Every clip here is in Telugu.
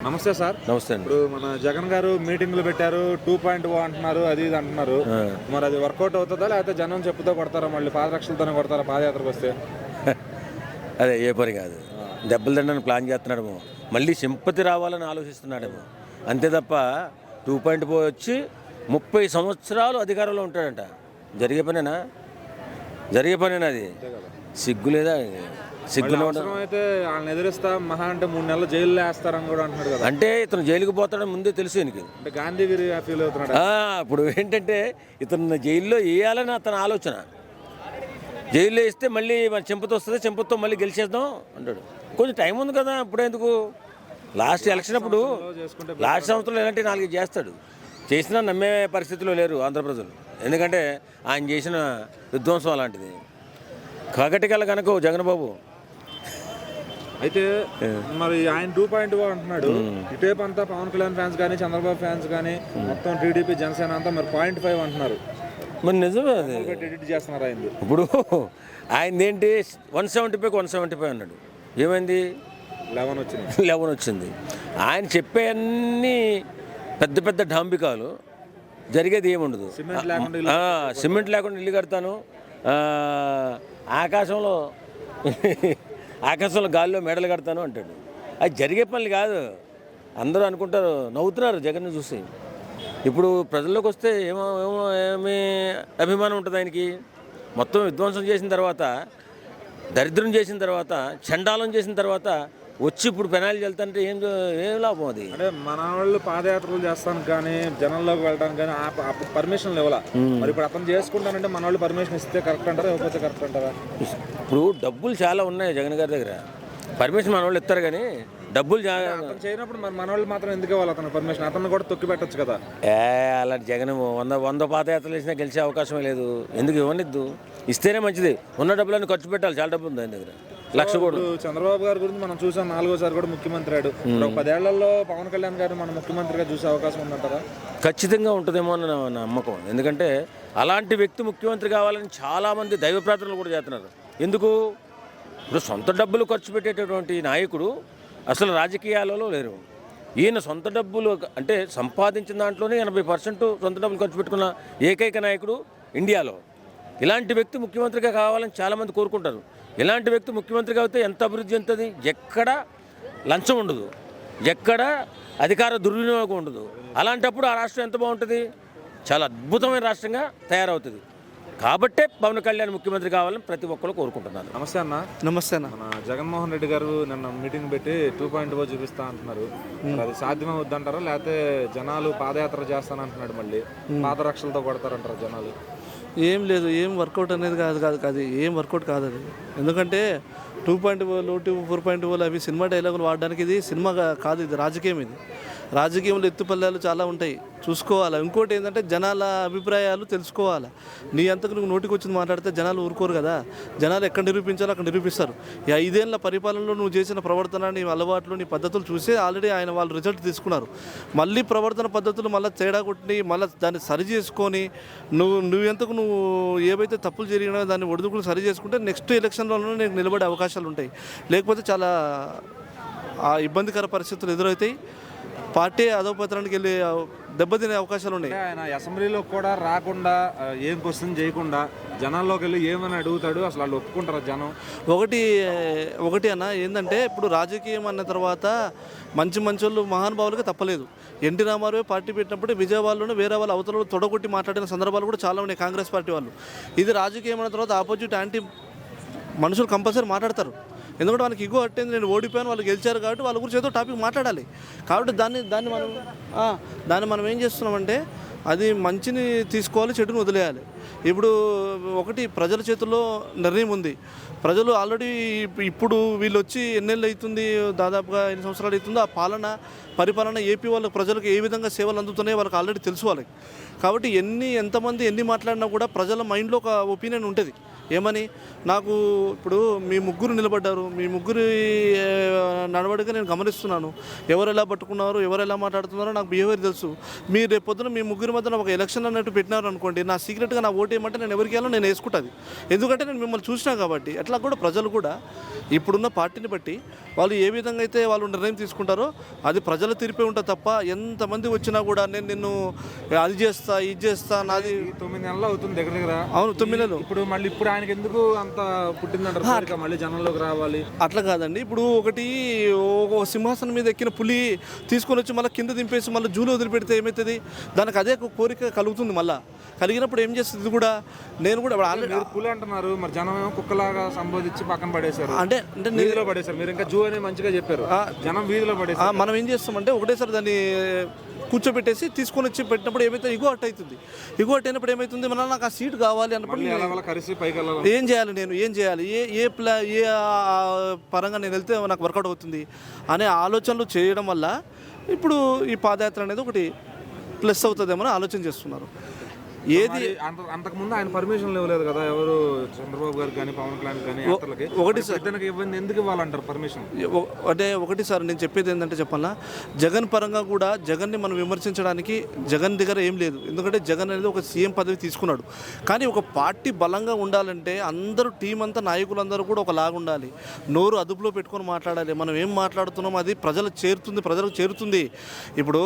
నమస్తే సార్. నమస్తే అండి. ఇప్పుడు మన జగన్ గారు మీటింగ్లు పెట్టారు టూ పాయింట్ ఓ అంటున్నారు అది ఇది అంటున్నారు. మరి అది వర్కౌట్ అవుతుందా లేకపోతే జనం చెప్పుతో కొడతారా మళ్ళీ పాదరక్షలతోనే కొడతారా పాదయాత్రకు వస్తే? అదే ఏ పని కాదు. దెబ్బలు తినడానికి ప్లాన్ చేస్తున్నాడేమో మళ్ళీ సింపతి రావాలని ఆలోచిస్తున్నాడేమో అంతే తప్ప టూ పాయింట్ ఫోర్ వచ్చి ముప్పై సంవత్సరాలు అధికారంలో ఉంటాడంట. జరిగే పనేనా? జరిగే పనేనా అది? సిగ్గు లేదా? సిగ్గులో ఉండదు అయితే వాళ్ళని ఎదిరిస్తా మహా అంటే మూడు నెలలు జైల్లో వేస్తారని కూడా అంటున్నాడు కదా. అంటే ఇతను జైలుకి పోతాడని ముందే తెలుసు ఈయనకి. అంటే గాంధీగిరి ఫీల్ అవుతున్నాడు? ఆ, ఇప్పుడు ఏంటంటే ఇతను జైల్లో వేయాలని అతని ఆలోచన. జైల్లో వేస్తే మళ్ళీ మన చెంపతో వస్తుంది? చెంపతో మళ్ళీ గెలిచేద్దాం అంటాడు. కొంచెం టైం ఉంది కదా ఇప్పుడు ఎందుకు? లాస్ట్ ఎలక్షన్ అప్పుడు లాస్ట్ సంవత్సరంలో ఇలాంటి నాలుగు చేస్తాడు. చేసినా నమ్మే పరిస్థితిలో లేరు ఆంధ్ర ప్రజలు ఎందుకంటే ఆయన చేసిన విధ్వంసం అలాంటిది. కాకటికల్ కనుక జగన్బాబు అయితే మరి ఆయన టూ పాయింట్ అంటున్నాడు. ఇటేపు అంతా పవన్ కళ్యాణ్ ఫ్యాన్స్ కానీ చంద్రబాబు ఫ్యాన్స్ కానీ మొత్తం టీడీపీ జనసేన అంతా మరి పాయింట్ ఫైవ్ అంటున్నారు. మరి నిజమే అది. ఎడిట్ చేస్తున్నారు ఆయనది. ఇప్పుడు ఆయన ఏంటి one seventy five one seventy five అన్నాడు. ఏమైంది? లెవెన్ వచ్చింది. లెవెన్ వచ్చింది. ఆయన చెప్పే అన్ని పెద్ద పెద్ద డాంబికాలు జరిగేది ఏముండదు. సిమెంట్ లేకుండా సిమెంట్ లేకుండా ఇల్లు కడతాను. ఆకాశంలో ఆకాశంలో గాలిలో మెడలు కడతాను అంటాడు. అది జరిగే పనులు కాదు. అందరూ అనుకుంటారు నవ్వుతున్నారు జగన్ని చూసి. ఇప్పుడు ప్రజల్లోకి వస్తే ఏమో ఏమో ఏమి అభిమానం ఉంటుంది ఆయనకి. మొత్తం విధ్వంసం చేసిన తర్వాత దరిద్రం చేసిన తర్వాత చండాలం చేసిన తర్వాత వచ్చి ఇప్పుడు పెనాలు వెళ్తాంటే ఏం ఏం లాభం అది? అంటే మన వాళ్ళు పాదయాత్రలు చేస్తాను కానీ జనంలోకి వెళ్ళడానికి కానీ పర్మిషన్ ఇవ్వాల మరి ఇప్పుడు అతను చేసుకుంటానంటే మన వాళ్ళు పర్మిషన్ ఇస్తే కరెక్ట్ అంటారా ఇవ్వకపోతే కరెక్ట్ అంటారా? ఇప్పుడు డబ్బులు చాలా ఉన్నాయి జగన్ గారి దగ్గర. పర్మిషన్ మన వాళ్ళు ఇస్తారు కానీ డబ్బులు చేయనప్పుడు మన వాళ్ళు మాత్రం ఎందుకు ఇవ్వాలి అతను పర్మిషన్? అతను కూడా తొక్కి పెట్టచ్చు కదా. ఏ అలాంటి జగన్ వంద వంద పాదయాత్రలు వేసినా గెలిచే అవకాశమే లేదు. ఎందుకు ఇవ్వనిద్దు? ఇస్తేనే మంచిది. ఉన్న డబ్బులన్నీ ఖర్చు పెట్టాలి. చాలా డబ్బు ఉంది ఆయన దగ్గర. లక్ష కోట్లు. చంద్రబాబు గారి గురించి మనం చూసాం నాలుగోసారి కూడా ముఖ్యమంత్రి ఒక పదేళ్ళలో పవన్ కళ్యాణ్ గారు మన ముఖ్యమంత్రిగా చూసే అవకాశం ఉందంటారా? ఖచ్చితంగా ఉంటుందేమో అని నా నమ్మకం. ఎందుకంటే అలాంటి వ్యక్తి ముఖ్యమంత్రి కావాలని చాలామంది దైవ ప్రార్థనలు కూడా చేస్తున్నారు. ఎందుకు? ఇప్పుడు సొంత డబ్బులు ఖర్చు పెట్టేటటువంటి నాయకుడు అసలు రాజకీయాలలో లేరు. ఈయన సొంత డబ్బులు అంటే సంపాదించిన దాంట్లోనే ఎనభై పర్సెంట్ సొంత డబ్బులు ఖర్చు పెట్టుకున్న ఏకైక నాయకుడు ఇండియాలో. ఇలాంటి వ్యక్తి ముఖ్యమంత్రిగా కావాలని చాలామంది కోరుకుంటారు. ఇలాంటి వ్యక్తి ముఖ్యమంత్రిగా అయితే ఎంత అభివృద్ధి చెందుతుంది? ఎక్కడ లంచం ఉండదు. ఎక్కడ అధికార దుర్వినియోగం ఉండదు. అలాంటప్పుడు ఆ రాష్ట్రం ఎంత బాగుంటుంది? చాలా అద్భుతమైన రాష్ట్రంగా తయారవుతుంది. కాబట్టే పవన్ కళ్యాణ్ ముఖ్యమంత్రి కావాలని ప్రతి ఒక్కరు కోరుకుంటున్నారు. నమస్తే అన్న. నమస్తే అన్న. మన జగన్మోహన్ రెడ్డి గారు నిన్న మీటింగ్ పెట్టి టూ పాయింట్ ఓ చూపిస్తా అంటున్నారు. మరి అది సాధ్యమవుద్దంటారా లేకపోతే జనాలు పాదయాత్ర చేస్తానంటున్నాడు మళ్ళీ. పాదరక్షలతో కొడతారంటారు జనాలు? ఏం లేదు ఏం వర్కౌట్ అనేది కాదు కాదు కాదు ఏం వర్కౌట్ కాదు అది. ఎందుకంటే టూ పాయింట్ ఓలు టూ ఫోర్ పాయింట్ ఓలు అవి సినిమా డైలాగులు వాడడానికి ఇది సినిమా కాదు ఇది రాజకీయం ఇది. రాజకీయంలో ఎత్తుపల్లాలు చాలా ఉంటాయి. చూసుకోవాలి. ఇంకోటి ఏంటంటే జనాల అభిప్రాయాలు తెలుసుకోవాలి. నీ అంతకు నువ్వు నోటికి వచ్చింది మాట్లాడితే జనాలు ఊరుకోరు కదా. జనాలు ఎక్కడ నిరూపించాలో అక్కడ నిరూపిస్తారు. ఈ ఐదేళ్ళ పరిపాలనలో నువ్వు చేసిన ప్రవర్తన నీ అలవాట్లు నీ పద్ధతులు చూసి ఆల్రెడీ ఆయన వాళ్ళు రిజల్ట్ తీసుకున్నారు. మళ్ళీ ప్రవర్తన పద్ధతులు మళ్ళీ తేడా కొట్టి మళ్ళీ దాన్ని సరి చేసుకొని నువ్వు నువ్వెంతకు నువ్వు ఏవైతే తప్పులు జరిగినా దాన్ని ఒడుదుకులు సరి చేసుకుంటే నెక్స్ట్ ఎలక్షన్లోనూ నీకు నిలబడే అవకాశాలు ఉంటాయి. లేకపోతే చాలా ఆ ఇబ్బందికర పరిస్థితులు ఎదురవుతాయి. పార్టీ అధోపతనానికి వెళ్ళి దెబ్బతినే అవకాశాలు ఉన్నాయి. ఆయన అసెంబ్లీలో కూడా రాకుండా ఏం క్వశ్చన్ చేయకుండా జనాల్లోకి వెళ్ళి ఏమని అడుగుతాడు? అసలు వాళ్ళు ఒప్పుకుంటారా జనం? ఒకటి ఒకటి అన్న ఏంటంటే ఇప్పుడు రాజకీయం అన్న తర్వాత మంచి మంచి వాళ్ళు మహానుభావులుగా తప్పలేదు. ఎన్టీ రామారావు పార్టీ పెట్టినప్పుడు విజయవాడలోనే వేరే వాళ్ళ అవతల తొడగొట్టి మాట్లాడిన సందర్భాలు కూడా చాలా ఉన్నాయి కాంగ్రెస్ పార్టీ వాళ్ళు. ఇది రాజకీయం అన్న తర్వాత ఆపోజిట్ యాంటీ మనుషులు కంపల్సరీ మాట్లాడతారు. ఎందుకంటే వాళ్ళకి ఇగో అట్టింది నేను ఓడిపోయాను వాళ్ళు గెలిచారు కాబట్టి వాళ్ళ గురించి ఏదో టాపిక్ మాట్లాడాలి. కాబట్టి దాన్ని దాన్ని మనం దాన్ని మనం ఏం చేస్తున్నామంటే అది మంచిని తీసుకోవాలి చెడుని వదిలేయాలి. ఇప్పుడు ఒకటి ప్రజల చేతుల్లో నిర్ణయం ఉంది. ప్రజలు ఆల్రెడీ ఇప్పుడు వీళ్ళు వచ్చి ఎన్నెళ్ళు అవుతుంది దాదాపుగా ఎన్ని సంవత్సరాలు అవుతుందో ఆ పాలన పరిపాలన ఏపీ వాళ్ళకి ప్రజలకు ఏ విధంగా సేవలు అందుతున్నాయో వాళ్ళకి ఆల్రెడీ తెలుసు వాళ్ళకి. కాబట్టి ఎన్ని ఎంతమంది ఎన్ని మాట్లాడినా కూడా ప్రజల మైండ్లో ఒక ఒపీనియన్ ఉంటుంది. ఏమని? నాకు ఇప్పుడు మీ ముగ్గురు నిలబడ్డారు. మీ ముగ్గురు నడవడిగా నేను గమనిస్తున్నాను. ఎవరు ఎలా పట్టుకున్నారు ఎవరు ఎలా మాట్లాడుతున్నారో నాకు బిహేవియర్ తెలుసు. మీరు రేపు పొద్దున మీ ముగ్గురి మధ్యన ఒక ఎలక్షన్ అన్నట్టు పెట్టినారు అనుకోండి నా సీక్రెట్గా నా ఓటు ఏమంటే నేను ఎవరికి వెళ్ళాలో నేను వేసుకుంటుంది. ఎందుకంటే నేను మిమ్మల్ని చూసినా కాబట్టి అట్లా కూడా ప్రజలు కూడా ఇప్పుడున్న పార్టీని బట్టి వాళ్ళు ఏ విధంగా అయితే వాళ్ళు నిర్ణయం తీసుకుంటారో అది ప్రజల తీర్పే ఉంటుంది తప్ప ఎంతమంది వచ్చినా కూడా నేను నిన్ను అది చేస్తా ఇది చేస్తా నాది తొమ్మిది నెలలు అవుతుంది దగ్గర దగ్గర. అవును తొమ్మిది నెలలు. ఇప్పుడు మళ్ళీ ఇప్పుడు ఆయనకి ఎందుకు అంత పుట్టిందంటారు? మళ్ళీ జనంలోకి రావాలి. అట్లా కాదండి. ఇప్పుడు ఒకటి ఒక సింహాసనం మీద ఎక్కిన పులి తీసుకొని వచ్చి మళ్ళీ కింద దింపేసి మళ్ళీ జూలో వదిలిపెడితే ఏమవుతుంది దానికి అదే ఒక కోరిక కలుగుతుంది మళ్ళీ. కలిగినప్పుడు ఏం చేస్తుంది కూడా? నేను కూడా ఇప్పుడు ఆల్రెడీ పులి అంటున్నారు మరి జనం ఏమో కుక్కలాగా సంబోధించి పక్కన పడేశారు. అంటే అంటే వీధిలో పడేశారు. మీరు ఇంకా జూ అని మంచిగా చెప్పారు. జనం వీధిలో ఆ, పడేశారు మనం ఏం చేస్తామంటే ఒకటేసారి దాన్ని కూర్చోబెట్టేసి తీసుకొని వచ్చి పెట్టినప్పుడు ఏమైతే ఇగో అట్ అవుతుంది. ఇగో అట్ అయినప్పుడు ఏమవుతుంది మన నాకు ఆ సీట్ కావాలి అన్నప్పుడు ఏం చేయాలి నేను? ఏం చేయాలి? ఏ ఏ ప్లా ఏ పరంగా నేను వెళ్తే నాకు వర్కౌట్ అవుతుంది అనే ఆలోచనలు చేయడం వల్ల ఇప్పుడు ఈ పాదయాత్ర అనేది ఒకటి ప్లస్ అవుతుందేమో ఆలోచన చేస్తున్నారు. ఏది అంతకుముందు ఆయన పర్మిషన్ ఇవ్వలేదు కదా ఎవరు? చంద్రబాబు గారికి కానీ పవన్ కళ్యాణ్ కానీ ఒకటి ఇతనికి ఇవ్వండి ఎందుకు ఇవ్వాలంటారు పర్మిషన్ అంటే ఒకటి సార్ నేను చెప్పేది ఏంటంటే చెప్పాలా? జగన్ పరంగా కూడా జగన్ని మనం విమర్శించడానికి జగన్ దగ్గర ఏం లేదు. ఎందుకంటే జగన్ అనేది ఒక సీఎం పదవి తీసుకున్నాడు. కానీ ఒక పార్టీ బలంగా ఉండాలంటే అందరూ టీం అంతా నాయకులందరూ కూడా ఒకలాగా ఉండాలి. నోరు అదుపులో పెట్టుకొని మాట్లాడాలి. మనం ఏం మాట్లాడుతున్నాం అది ప్రజలకు చేరుతుంది ప్రజలకు చేరుతుంది. ఇప్పుడు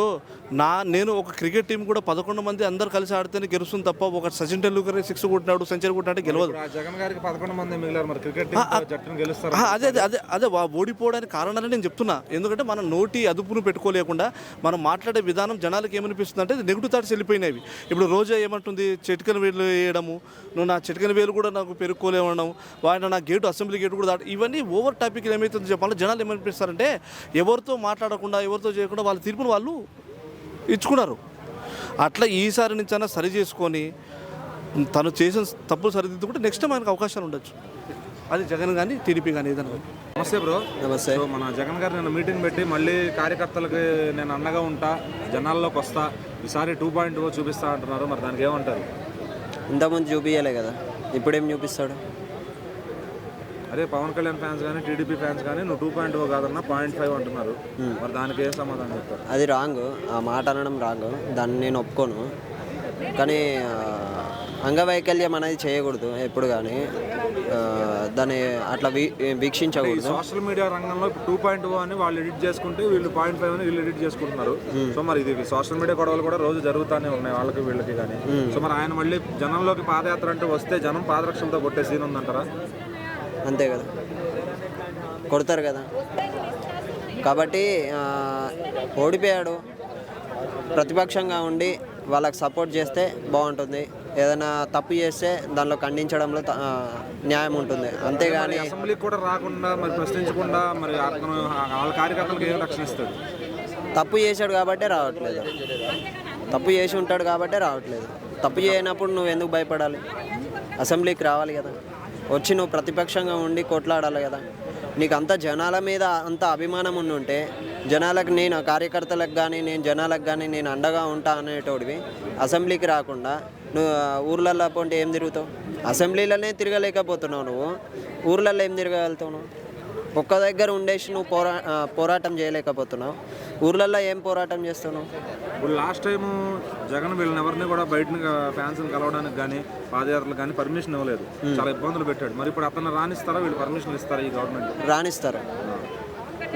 నా నేను ఒక క్రికెట్ టీం కూడా పదకొండు మంది అందరు కలిసి ఆడితేనే గెలుస్తుంది. తప్ప ఒక సచిన్ టెండూల్కర్ సిక్స్ కొట్టినాడు సెంచరీ కొట్టినాడు గెలవదు. జగన్ గారికి పదకొండు మంది మిగిలారు మరి క్రికెట్ జట్టును గెలుస్తారు. అదే అదే అదే అదే వా- ఓడిపోవడానికి కారణాలు నేను చెప్తున్నా. ఎందుకంటే మన నోటి అదుపును పెట్టుకోలేకుండా మనం మాట్లాడే విధానం జనాలకు ఏమనిపిస్తుంది అంటే నెగిటివ్ థాట్స్ వెళ్ళిపోయినవి ఇప్పుడు రోజా ఏమంటుంది చిటికన వేలు వేయడము నువ్వు నా చిటికన వేలు కూడా నాకు పెరుక్కోలేవడం వాడిన నా గేటు అసెంబ్లీ గేటు కూడా దాటి ఇవన్నీ ఓవర్ టాపిక్ ఏమవుతుంది చెప్పాలి జనాలు ఏమనిపిస్తారంటే ఎవరితో మాట్లాడకుండా ఎవరితో చేయకుండా వాళ్ళ తీర్పును వాళ్ళు ఇచ్చుకున్నారు. అట్లా ఈసారి నుంచి అయినా సరి చేసుకొని తను చేసిన తప్పులు సరిదిద్దుకుంటే నెక్స్ట్ టైం ఆయనకు అవకాశాలు ఉండొచ్చు. అది జగన్ కానీ టీడీపీ కానీ ఏదైనా కానీ. నమస్తే బ్రో. నమస్తే. సో మన జగన్ గారు నేను మీటింగ్ పెట్టి మళ్ళీ కార్యకర్తలకి నేను అండగా ఉంటా జనాల్లోకి వస్తా ఈసారి టూ పాయింట్ ఓ చూపిస్తా అంటున్నారు. మరి దానికి ఏమంటారు? ఇంతకుముందు చూపించలే కదా. ఇప్పుడేం చూపిస్తాడు? అదే పవన్ కళ్యాణ్ ఫ్యాన్స్ కానీ టీడీపీ ఫ్యాన్స్ కానీ నువ్వు టూ పాయింట్ ఓ కాదన్నా పాయింట్ ఫైవ్ అంటున్నారు. మరి దానికి ఏం సమాధానం చెప్తారు? అది రాంగ్ ఆ మాట అనడం రాంగ్ దాన్ని నేను ఒప్పుకోను. కానీ అంగవైకల్యం అనేది చేయకూడదు ఎప్పుడు కానీ దాన్ని అట్లా వీ వీక్షించకూడదు. సోషల్ మీడియా రంగంలో టూ పాయింట్ ఓ అని వాళ్ళు ఎడిట్ చేసుకుంటే వీళ్ళు పాయింట్ ఫైవ్ అని వీళ్ళు ఎడిట్ చేసుకుంటున్నారు. సో మరి ఇది సోషల్ మీడియా గొడవలు కూడా రోజు జరుగుతూనే ఉన్నాయి వాళ్ళకి వీళ్ళకి కానీ సో మరి ఆయన మళ్ళీ జనంలోకి పాదయాత్ర అంటే వస్తే జనం పాదరక్షలతో కొట్టే సీన్ ఉందంటారా? అంతే కదా. కొడతారు కదా. కాబట్టి ఓడిపోయాడు. ప్రతిపక్షంగా ఉండి వాళ్ళకి సపోర్ట్ చేస్తే బాగుంటుంది. ఏదైనా తప్పు చేస్తే దానిలో ఖండించడంలో న్యాయం ఉంటుంది. అంతేగాని అసెంబ్లీకి కూడా రాకుండా మరి ప్రశ్నించకుండా మరి వాళ్ళ కార్యకర్తలకు ఏం రక్షణ ఇస్తాడు? తప్పు చేశాడు కాబట్టే రావట్లేదు. తప్పు చేసి ఉంటాడు కాబట్టే రావట్లేదు. తప్పు చేయనప్పుడు నువ్వు ఎందుకు భయపడాలి? అసెంబ్లీకి రావాలి కదా. వచ్చి నువ్వు ప్రతిపక్షంగా ఉండి కొట్లాడాలి కదా. నీకు అంత జనాల మీద అంత అభిమానం ఉండి ఉంటే జనాలకు నేను కార్యకర్తలకు కానీ నేను జనాలకు కానీ నేను అండగా ఉంటా అనేటోడివి అసెంబ్లీకి రాకుండా నువ్వు ఊర్లలో పోంటే ఏం తిరుగుతావు? అసెంబ్లీలోనే తిరగలేకపోతున్నావు నువ్వు. ఊర్లలో ఏం తిరగలుగుతావు నువ్వు? ఒక్క దగ్గర ఉండేసి నువ్వు పోరా పోరాటం చేయలేకపోతున్నావు. ఊర్లలో ఏం పోరాటం చేస్తున్నావు? ఇప్పుడు లాస్ట్ టైం జగన్ వీళ్ళని ఎవరిని కూడా బయట ఫ్యాన్స్ కలవడానికి కానీ పాదయాత్రలకు కానీ పర్మిషన్ ఇవ్వలేదు. చాలా ఇబ్బందులు పెట్టాడు. మరి ఇప్పుడు అతను రాణిస్తారా? వీళ్ళు పర్మిషన్ ఇస్తారా ఈ గవర్నమెంట్ రాణిస్తారు.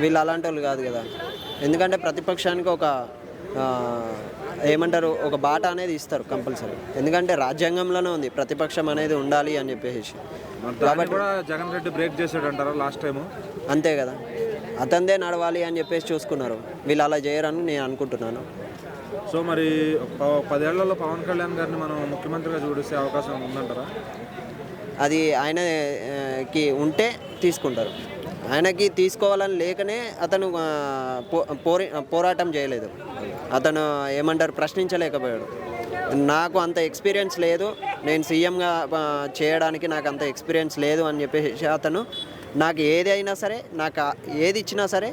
వీళ్ళు అలాంటి వాళ్ళు కాదు కదా. ఎందుకంటే ప్రతిపక్షానికి ఒక ఏమంటారు ఒక బాట అనేది ఇస్తారు కంపల్సరీ. ఎందుకంటే రాజ్యాంగంలోనే ఉంది ప్రతిపక్షం అనేది ఉండాలి అని చెప్పేసి. దాన్ని కూడా జగన్ రెడ్డి బ్రేక్ చేసాడు అంటారా లాస్ట్ టైం అంతే కదా. అతందే నడవాలి అని చెప్పేసి చూసుకున్నారు. వీళ్ళు అలా చేయరని నేను అనుకుంటున్నాను. సో మరి పదేళ్ళలో పవన్ కళ్యాణ్ గారిని మనం ముఖ్యమంత్రిగా చూడిస్తే అవకాశం ఉందంటారా? అది ఆయనకి ఉంటే తీసుకుంటారు. ఆయనకి తీసుకోవాలని లేకనే అతను పోరాటం చేయలేదు. అతను ఏమంటారు ప్రశ్నించలేకపోయాడు. నాకు అంత ఎక్స్పీరియన్స్ లేదు. నేను సీఎంగా చేయడానికి నాకు అంత ఎక్స్పీరియన్స్ లేదు అని చెప్పేసి అతను నాకు ఏది అయినా సరే నాకు ఏది ఇచ్చినా సరే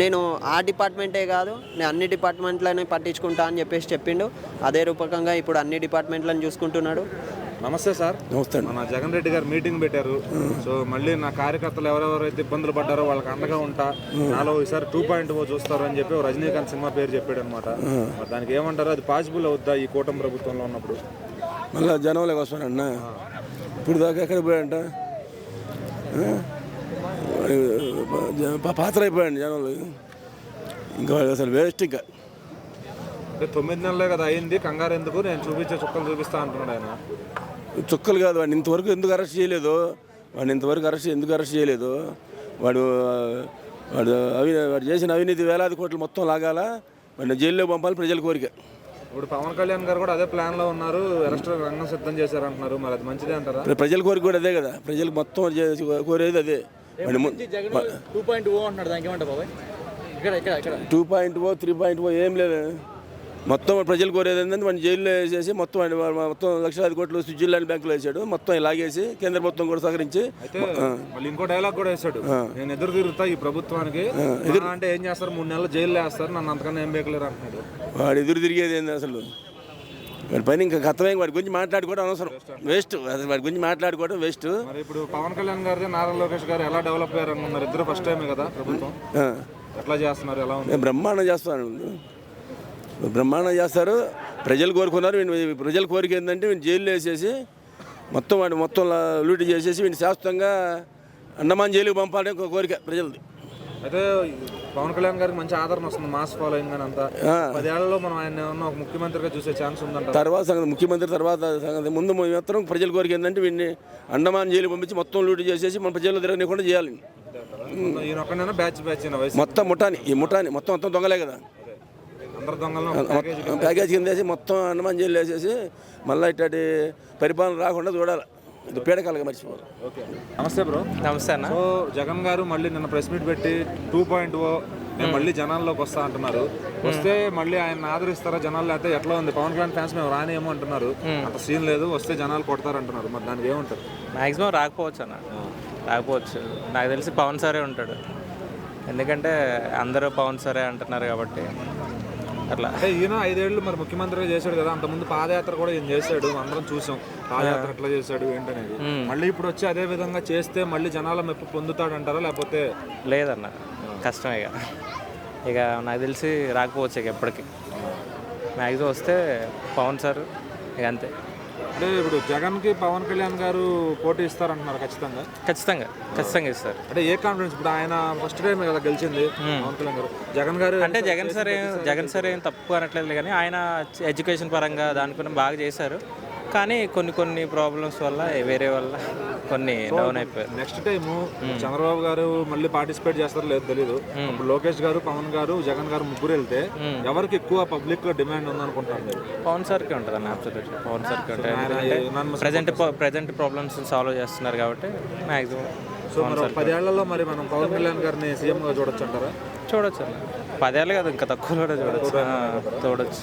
నేను ఆ డిపార్ట్మెంటే కాదు నేను అన్ని డిపార్ట్మెంట్లని పట్టించుకుంటా అని చెప్పేసి చెప్పిండు. అదే రూపకంగా ఇప్పుడు అన్ని డిపార్ట్మెంట్లను చూసుకుంటున్నాడు. నమస్తే సార్. నమస్తే అండి. మన జగన్ రెడ్డి గారు మీటింగ్ పెట్టారు. సో మళ్ళీ నా కార్యకర్తలు ఎవరెవరైతే ఇబ్బందులు పడ్డారో వాళ్ళకి అండగా ఉంటా నాలో ఈసారి టూ పాయింట్ ఓ చూస్తారు అని చెప్పి రజనీకాంత్ సినిమా పేరు చెప్పాడు అనమాట దానికి ఏమంటారు అది పాసిబుల్ అవుద్దా ఈ కూటమి ప్రభుత్వంలో ఉన్నప్పుడు? మళ్ళీ జనంలోకి వస్తానన్న ఇప్పుడు దాకా ఎక్కడ పోయాడంట పాత్ర అయిపోయాడు జనంలో. ఇంకా అసలు వేస్ట్ ఇంకా. తొమ్మిది నెలలే కదా అయింది కంగారు ఎందుకు? నేను చూపించే చుక్కలు చూపిస్తా అంటున్నాడు ఆయన. చుక్కలు కాదు వాడిని ఇంతవరకు ఎందుకు అరెస్ట్ చేయలేదు? వాడిని ఇంతవరకు అరెస్ట్ ఎందుకు అరెస్ట్ చేయలేదు? వాడు వాడు అవి వాడు చేసిన అవినీతి వేలాది కోట్లు మొత్తం లాగాల? వాడిని జైల్లో పంపాలి ప్రజల కోరిక. ఇప్పుడు పవన్ కళ్యాణ్ గారు కూడా అదే ప్లాన్లో ఉన్నారు. అరెస్ట్ రంగం సిద్ధం చేశారు అంటున్నారు. మరి అది మంచిదే అంటారా? ప్ర- ప్రజల కోరిక కూడా అదే కదా. ప్రజలకు మొత్తం చేసి కోరేది అదే. టూ పాయింట్ ఓ అంటున్నాడు దానికి ఏమంటావు బాబాయ్? ఇక్కడ ఇక్కడ ఇక్కడ. Two point O three point O ఏం లేదు. మొత్తం ప్రజలు కోరేది ఏంటంటే వాడిని జైల్లో వేసేసి మొత్తం మొత్తం లక్షలాది కోట్లు స్విట్జర్లాండ్ బ్యాంకులో వేసాడు. మొత్తం లాగేసి కేంద్ర ప్రభుత్వం కూడా సహకరించి మళ్ళీ ఇంకో డైలాగ్ కూడా వేశాడు నేను ఎదురు తిరుగుతా ఈ ప్రభుత్వానికి. అంటే ఏం చేస్తారు? మూడు నెలలు జైల్లో వేస్తారు. నన్ను అంతకన్నా ఏం బేకలేరు అంటున్నాడు. వాడు ఎదురు తిరిగేది ఏంది అసలు? వాడి పని ఇంకా కథమే వాడి గురించి మాట్లాడుకోవడం అవసరం. వేస్ట్ అసలు వాడి గురించి మాట్లాడుకోవడం వేస్ట్ మరి ఇప్పుడు పవన్ కళ్యాణ్ గారిది నారా లోకేష్ గారు ఎలా డెవలప్ అయ్యారు అనుకున్నారు ఇద్దరు ఫస్ట్ టైమే కదా ప్రభుత్వం. ఎట్లా చేస్తున్నారు? ఎలా ఉంది? బ్రహ్మాండం చేస్తాను బ్రహ్మాండం చేస్తారు. ప్రజలు కోరుకున్నారు. వీడిని ప్రజల కోరిక ఏంటంటే వీడిని జైల్లో వేసేసి మొత్తం వాడు మొత్తం లూటీ చేసేసి వీడిని శాశ్వతంగా అండమాన్ జైలుకి పంపాలని ఒక కోరిక ప్రజలది. అయితే పవన్ కళ్యాణ్ గారికి మంచి ఆదరణ వస్తుంది. మాస్ ఫాలోయింగ్ అని అంతా. పదేళ్ళలో మనం ఆయన ఒక ముఖ్యమంత్రిగా చూసే ఛాన్స్ ఉందంట తర్వాత సంగతి ముఖ్యమంత్రి తర్వాత సంగతి. ముందు మాత్రం ప్రజల కోరిక ఏంటంటే వీడిని అండమాన్ జైలు పంపించి మొత్తం లూటీ చేసేసి మన ప్రజల్లో తిరగనీయకుండా చేయాలి. మొత్తం ముఠాని ఈ ముఠాని మొత్తం మొత్తం దొంగలే కదా. ప్యాకేజీ ప్యాకేజ్ కింద వేసి మొత్తం అన్నమాన్ జైలు వేసేసి మళ్ళీ ఇట్లాంటి పరిపాలన రాకుండా చూడాలి. ఇది పీడకాలుగా మర్చిపోవాలి. ఓకే. నమస్తే బ్రో. నమస్తే అన్న. సో జగన్ గారు మళ్ళీ నిన్న ప్రెస్ మీట్ పెట్టి టూ పాయింట్ ఓ నేను మళ్ళీ జనాల్లోకి వస్తా అంటున్నారు. వస్తే మళ్ళీ ఆయన ఆదరిస్తారా జనాలు? లేకపోతే ఎట్లా ఉంది? పవన్ కళ్యాణ్ ఫ్యాన్స్ మేము రానేమో అంటున్నారు. అంత సీన్ లేదు. వస్తే జనాలు కొడతారంటున్నారు మరి దానికి ఏమంటారు మ్యాక్సిమం రాకపోవచ్చు అన్న. రాకపోవచ్చు. నాకు తెలిసి పవన్ సారే ఉంటాడు. ఎందుకంటే అందరూ పవన్ సారే అంటున్నారు కాబట్టి. అట్లా. అంటే ఈయన ఐదేళ్ళు మరి ముఖ్యమంత్రిగా చేశాడు కదా. అంతకుముందు పాదయాత్ర కూడా ఈయన చేశాడు. అందరం చూసాం. పాదయాత్ర ఎట్లా చేశాడు ఏంటనేది. మళ్ళీ ఇప్పుడు వచ్చి అదే విధంగా చేస్తే మళ్ళీ జనాల మెప్పు పొందుతాడంటారా? లేకపోతే లేదన్న. కష్టమే ఇక. ఇక నాకు తెలిసి రాకపోవచ్చు ఇక ఎప్పటికీ. మ్యాక్సిమం వస్తే పవన్ సార్ ఇక అంతే. అంటే ఇప్పుడు జగన్కి పవన్ కళ్యాణ్ గారు పోటీ ఇస్తారంటున్నారు ఖచ్చితంగా. ఖచ్చితంగా ఖచ్చితంగా ఇస్తారు. అంటే ఏ కాన్ఫిడెన్స్? ఇప్పుడు ఆయన ఫస్ట్ టైం కదా గెలిచింది పవన్ కళ్యాణ్ గారు. జగన్ గారు అంటే జగన్ సార్ ఏం జగన్ సార్ ఏం తప్పు అనట్లేదు కానీ ఆయన ఎడ్యుకేషన్ పరంగా దానికొని బాగా చేశారు. కానీ కొన్ని కొన్ని ప్రాబ్లమ్స్ వల్ల వేరే వల్ల కొన్ని డౌన్ అయిపోయారు. నెక్స్ట్ టైం చంద్రబాబు గారు మళ్ళీ పార్టిసిపేట్ చేస్తారో లేదో తెలియదు ఇప్పుడు లోకేష్ గారు పవన్ గారు జగన్ గారు ముగ్గురు వెళ్తే ఎవరికి ఎక్కువ పబ్లిక్లో డిమాండ్ ఉందనుకుంటారు పవన్ సార్కి ఉంటుంది అన్న అబ్సల్యూట్లీ పవన్ సార్కి ఉంటుంది. ప్రజెంట్ ప్రజెంట్ ప్రాబ్లమ్స్ సాల్వ్ చేస్తున్నారు కాబట్టి మ్యాక్సిమం సో మరి పదేళ్ళలో మరి మనం పవన్ కళ్యాణ్ గారిని సీఎం గా చూడొచ్చు అంటారా? చూడొచ్చు అన్న. పదేళ్ళు కదా ఇంకా తక్కువ కూడా చూడొచ్చు. చూడొచ్చు.